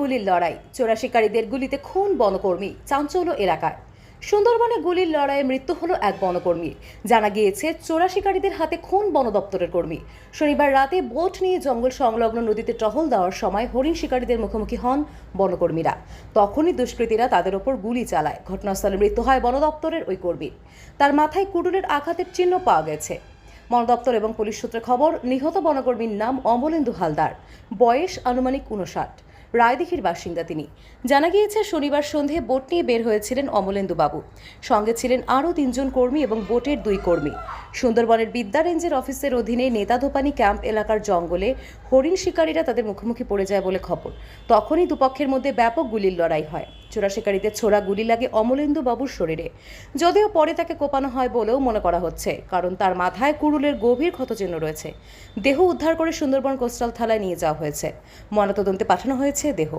গুলির লড়াই। চোরা শিকারীদের গুলিতে খুন বনকর্মী চাঞ্চল্য এলাকায়। সুন্দরবনে গুলির লড়াইয়ে মৃত্যু হলো এক বনকর্মী। জানা গিয়েছে চোরা শিকারীদের হাতে খুন বন দপ্তরের কর্মী। শনিবার রাতে বোট নিয়ে জঙ্গল সংলগ্ন নদীতে টহল দেওয়ার সময় হরিণ শিকারীদের মুখোমুখি হন বনকর্মীরা। তখনই দুষ্কৃতীরা তাদের ওপর গুলি চালায়। ঘটনাস্থলে মৃত্যু হয় বন দপ্তরের ওই কর্মীর। তার মাথায় কুডুলের আঘাতের চিহ্ন পাওয়া গেছে। বন দপ্তর এবং পুলিশ সূত্রে খবর, নিহত বনকর্মীর নাম অমলেন্দু হালদার। বয়স আনুমানিক উনষাট রায়দিঘির বাসিন্দা তিনি। জানা গিয়েছে, শনিবার সন্ধে বোট নিয়ে বের হয়েছিলেন অমলেন্দুবাবু। সঙ্গে ছিলেন আরও তিনজন কর্মী এবং বোটের দুই কর্মী। সুন্দরবনের বিদ্যা রেঞ্জের অফিসের অধীনে নেতাধোপানি ক্যাম্প এলাকার জঙ্গলে হরিণ শিকারীরা তাদের মুখোমুখি পড়ে যায় বলে খবর। তখনই দুপক্ষের মধ্যে ব্যাপক গুলির লড়াই হয়। চোরা শিকারীদের ছোড়া গুলি লাগে অমলেন্দু বাবুর শরীরে। যদিও পরে তাকে কোপানো হয় বলেও মনে করা হচ্ছে, কারণ তার মাথায় কুরুলের গভীর ক্ষতচিহ্ন রয়েছে। দেহ উদ্ধার করে সুন্দরবন কোস্টাল থালায় নিয়ে যাওয়া হয়েছে। ময়নাতদন্তে পাঠানো হয়েছে দেহ।